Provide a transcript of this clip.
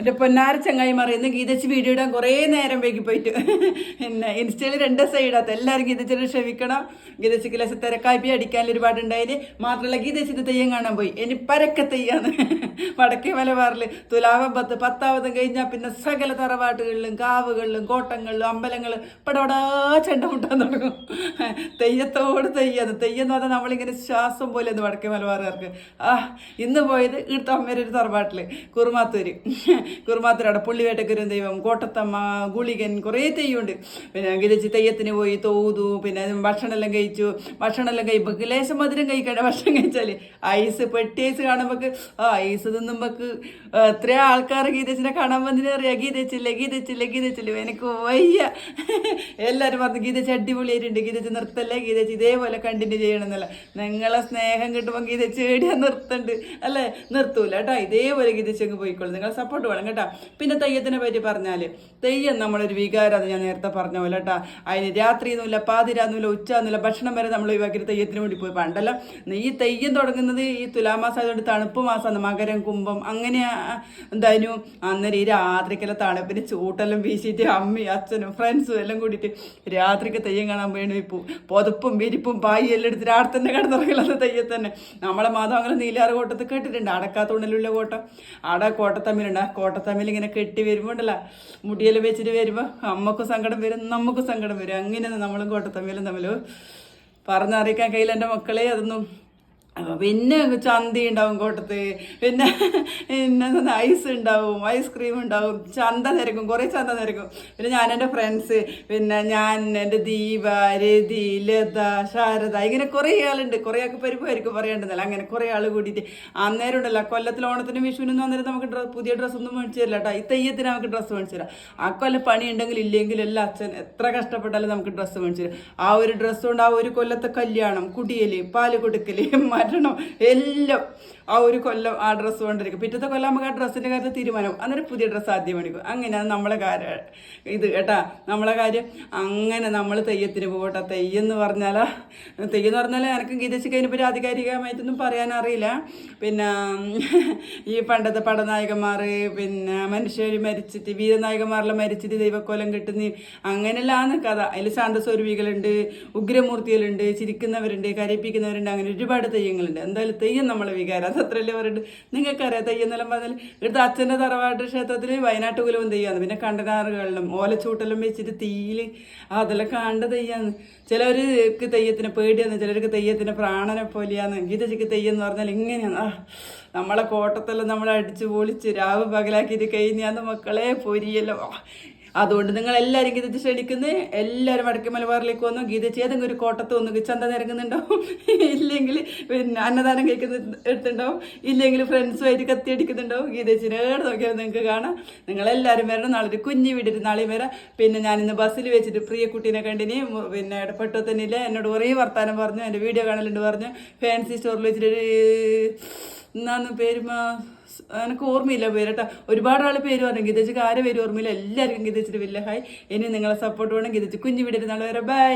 എന്റെ പൊന്നാര ചങ്ങായിമാർ ഇന്ന് ഗീതച്ച് വീഡിയോ ഇടാൻ കുറേ നേരം വൈകി പോയിട്ട്. പിന്നെ ഇൻസ്റ്റയിൽ രണ്ട് ദിവസം ഇടാത്ത എല്ലാവരും ഗീതച്ചിനെ ക്ഷമിക്കണം. ഗീതച്ചിക്ക് ലസ തിരക്കായ്പി അടിക്കാൻ ഒരുപാട് ഉണ്ടായത് മാത്രമല്ല ഗീതച്ചി തെയ്യം കാണാൻ പോയി. ഇനി പരക്കെ തെയ്യാന്ന് വടക്കേ മലബാറിൽ തുലാവം പത്ത് പത്താവതും കഴിഞ്ഞാൽ പിന്നെ സകല തറവാട്ടുകളിലും കാവുകളിലും കോട്ടങ്ങളിലും അമ്പലങ്ങളും പടവടാ ചെണ്ട മുട്ടാൻ തുടങ്ങും. തെയ്യത്തോട് തെയ്യാന്ന് തെയ്യം എന്ന് പറഞ്ഞാൽ നമ്മളിങ്ങനെ ശ്വാസം പോലെ വടക്കേ മലബാറുകാർക്ക്. ആ ഇന്ന് പോയത് ഇവിടുത്തെ അമ്മേരെ കുറുമാത്തൂര്. തറവാട്ടിൽ കുറുമാത്തൂരവിടെ പുള്ളിവേട്ടക്കൊരു ദൈവം കോട്ടത്തമ്മ ഗുളികൻ കുറേ തെയ്യമുണ്ട് പിന്നെ ഗിരിച്ച് തെയ്യത്തിന് പോയി തോതു പിന്നെ ഭക്ഷണമെല്ലാം കഴിച്ചു. ഭക്ഷണമെല്ലാം കഴിയുമ്പോൾ ലേശം മധുരം കഴിക്കണ്ട ഭക്ഷണം കഴിച്ചാൽ ഐസ് പെട്ടി ഐസ് കാണുമ്പോൾ ആ ഐസ് തിന്നുമ്പോൾ എത്ര ആൾക്കാർ ഗീതച്ചിനെ കാണാൻ വന്നിട്ട് അറിയാം? ഗീതച്ചില്ല ഗീതച്ചില്ല ഗീതച്ചില്ല? എനിക്ക് വയ്യ. എല്ലാവരും പറഞ്ഞു ഗീതച്ച് അടിപൊളിയായിട്ടുണ്ട്. ഗീതച്ച് നിർത്തല്ലേ? ഗീതച്ച് ഇതേപോലെ കണ്ടിന്യൂ ചെയ്യണമെന്നല്ല. നിങ്ങളെ സ്നേഹം കിട്ടുമ്പോൾ ഗീതച്ച് ഏടിയാ നിർത്തണ്ട്. അല്ലേ? നിർത്തൂല കേട്ടോ. ഇതേപോലെ ഗീതച്ച് അങ്ങ് പോയിക്കോളൂ. നിങ്ങളെ സപ്പോർട്ട് വേണം കേട്ടോ. പിന്നെ തെയ്യത്തിനെ പറ്റി പറഞ്ഞാൽ തെയ്യം നമ്മളൊരു വികാരം ഞാൻ നേരത്തെ പറഞ്ഞ പോലെ കേട്ടോ. അതിന് രാത്രി ഒന്നുമില്ല പാതിരാന്നുമില്ല ഉച്ച ഒന്നുമില്ല ഭക്ഷണം വരെ നമ്മൾ ഒഴിവാക്കി തെയ്യത്തിന് വേണ്ടി പോയി പണ്ടല്ല ഈ തെയ്യം തുടങ്ങുന്നത് ഈ തുലാമാസം ആയതുകൊണ്ട് തണുപ്പ് മാസമാണ്. മകരം കുംഭം അങ്ങനെ എന്തായാലും അന്നേരം ഈ രാത്രിക്കലെ തണുപ്പിന് ചൂട്ടെല്ലാം വീശിയിട്ട് അമ്മയും അച്ഛനും ഫ്രണ്ട്സും എല്ലാം കൂടിയിട്ട് രാത്രിക്ക് തെയ്യം കാണാൻ വേണ്ടി പോകും പുതപ്പും വിരിപ്പും പായി എല്ലാം എടുത്തിട്ട് ആടെ തന്നെ കിടന്നിറങ്ങില്ല തെയ്യം നമ്മളെ മാതാവങ്ങളെ നീലാറ് കോട്ടത്ത് കേട്ടിട്ടുണ്ട്. അടക്കാത്തുണ്ടലുള്ള കോട്ടം. ആടെ കോട്ടത്തമ്മിലുണ്ട് ആ കോട്ടത്തമ്മിൽ ഇങ്ങനെ കെട്ടി വരുമ്പോൾ ഉണ്ടല്ലോ മുടിയിൽ വെച്ചിട്ട് വരുമ്പോൾ അമ്മക്കും സങ്കടം വരും നമുക്കും സങ്കടം വരും. അങ്ങനെ നമ്മളും കോട്ടത്തമ്മിലും തമ്മിൽ പറഞ്ഞറിയിക്കാൻ കയ്യിൽ എന്റെ മക്കളെ അതൊന്നും അപ്പൊ പിന്നെ ചന്തി ഉണ്ടാവും കോട്ടത്ത് പിന്നെ പിന്നെ ഐസ് ഉണ്ടാവും ഐസ്ക്രീം ഉണ്ടാവും. ചന്ത നിരക്കും കുറേ ചന്ത നിരക്കും. പിന്നെ ഞാൻ എന്റെ ഫ്രണ്ട്സ് പിന്നെ ഞാൻ എന്റെ ദീപ രതി ലത ശാരദ ഇങ്ങനെ കുറേ ആളുണ്ട്. കുറേ ആൾക്ക് പരിപാടിക്കും പറയേണ്ടതല്ല അങ്ങനെ കുറേ ആൾ കൂടിയിട്ട് അന്നേരം ഉണ്ടല്ലോ കൊല്ലത്തിൽ ഓണത്തിന് വിഷുവിനും അന്നേരം നമുക്ക് ഡ്രസ് പുതിയ ഡ്രസ്സൊന്നും മേടിച്ചു തരില്ല കേട്ടോ. ഈ തെയ്യത്തിന് നമുക്ക് ഡ്രസ്സ് മേടിച്ചു തരാം. ആ കൊല്ലം പണി ഉണ്ടെങ്കിൽ ഇല്ലെങ്കിലും എല്ലാം അച്ഛൻ എത്ര കഷ്ടപ്പെട്ടാലും നമുക്ക് ഡ്രസ്സ് മേടിച്ചു തരും. ആ ഒരു ഡ്രസ്സ് കൊണ്ട് ആ ഒരു കൊല്ലത്തെ കല്യാണം കുടിയൽ പാൽ കൊടുക്കൽ മരണം എല്ലാം ആ ഒരു കൊല്ലം ആ ഡ്രസ്സ് കൊണ്ടിരിക്കും. പിറ്റത്തെ കൊല്ലം നമുക്ക് ആ ഡ്രസ്സിന്റെ കാര്യത്തിൽ തീരുമാനം. അന്നേരം പുതിയ ഡ്രസ്സ് ആദ്യം മേടിക്കും അങ്ങനെയാണ് നമ്മളെ കാര്യം. ഇത് കേട്ടാ നമ്മളെ കാര്യം അങ്ങനെ നമ്മൾ തെയ്യത്തിന് പോകട്ടെ. തെയ്യെന്ന് പറഞ്ഞാൽ തെയ്യെന്ന് പറഞ്ഞാൽ എനിക്ക് ഗീതച്ച് കഴിഞ്ഞപ്പോൾ ആധികാരികമായിട്ടൊന്നും പറയാനറിയില്ല പിന്നെ ഈ പണ്ടത്തെ പടനായകന്മാർ പിന്നെ മനുഷ്യർ മരിച്ചിട്ട് വീരനായകന്മാരെല്ലാം മരിച്ചിട്ട് ദൈവക്കോലം കിട്ടുന്ന അങ്ങനെയല്ലാന്ന് കഥ. അതിൽ ശാന്തസ്വരൂപികളുണ്ട് ഉഗ്രമൂർത്തികളുണ്ട് ചിരിക്കുന്നവരുണ്ട് കരയിപ്പിക്കുന്നവരുണ്ട് അങ്ങനെ ഒരുപാട് തെയ്യങ്ങളുണ്ട് എന്തായാലും തെയ്യം നമ്മളെ വികാരം. അത് അത്രയല്ലേ പറയുന്നുണ്ട് നിങ്ങൾക്കറിയാം തെയ്യം എന്നെല്ലാം പറഞ്ഞാൽ ഇവിടുത്തെ അച്ഛന്റെ തറവാട്ട് ക്ഷേത്രത്തിൽ വയനാട്ട് കുലവും തെയ്യമാണ്. പിന്നെ കണ്ടനാറുകളിലും ഓലച്ചൂട്ടെല്ലാം വെച്ചിട്ട് തീയിൽ അതെല്ലാം കണ്ട തെയ്യാന്ന് ചിലർക്ക് തെയ്യത്തിന് പേടിയാണ് ചിലർക്ക് തെയ്യത്തിന് പ്രാണനെ പോലെയാന്ന് ഗീതജിക്ക് തെയ്യം എന്ന് പറഞ്ഞാൽ ഇങ്ങനെയാണ്. നമ്മളെ കോട്ടത്തെല്ലാം നമ്മൾ അടിച്ചു പൊളിച്ച് രാവ് പകലാക്കിയിട്ട് കഴിഞ്ഞാന്ന് മക്കളെ പൊരിയല്ലോ. അതുകൊണ്ട് നിങ്ങൾ എല്ലാവരും ഗീതച്ച് ക്ഷണിക്കുന്നത് എല്ലാവരും വടക്കേ മലബാറിലേക്ക് വന്നു. ഗീതച്ച് ഏതെങ്കിലും ഒരു കോട്ടത്ത് വന്നു ചന്ത നിരങ്ങുന്നുണ്ടാവും. ഇല്ലെങ്കിൽ പിന്നെ അന്നദാനം കഴിക്കുന്ന എടുത്തുണ്ടാവും ഇല്ലെങ്കിൽ ഫ്രണ്ട്സുമായിട്ട് കത്തി അടിക്കുന്നുണ്ടാവും. ഗീതച്ചിനെ നോക്കിയാൽ നിങ്ങൾക്ക് കാണാം. നിങ്ങളെല്ലാവരും വരണം. നാളെ ഒരു കുഞ്ഞു വീടിട്ട് നാളെയും വരാം. പിന്നെ ഞാൻ ഇന്ന് ബസ്സിൽ വെച്ചിട്ട് പ്രിയ കുട്ടീനെ കണ്ടിനി. പിന്നെ ഇടപെട്ടു തന്നെ എന്നോട് കുറേ വർത്താനം പറഞ്ഞു. എന്റെ വീഡിയോ കാണലുണ്ട് പറഞ്ഞു. ഫാൻസി സ്റ്റോറിൽ വെച്ചിട്ട് എന്നാന്ന് പേര് എനിക്ക് ഓർമ്മയില്ല പേരട്ടാ. ഒരുപാട് ആൾ പേര് പറഞ്ഞു ഗീതച്ചക്ക് ആരെ പേര് ഓർമ്മയില്ല. എല്ലാവർക്കും ഗീതച്ചിട്ട് വലിയ ഹായ്. ഇനി നിങ്ങളെ സപ്പോർട്ട് വേണം ഗീതച്ച് കുഞ്ഞു വീടിട്ട് നാളെ വരെ ബൈ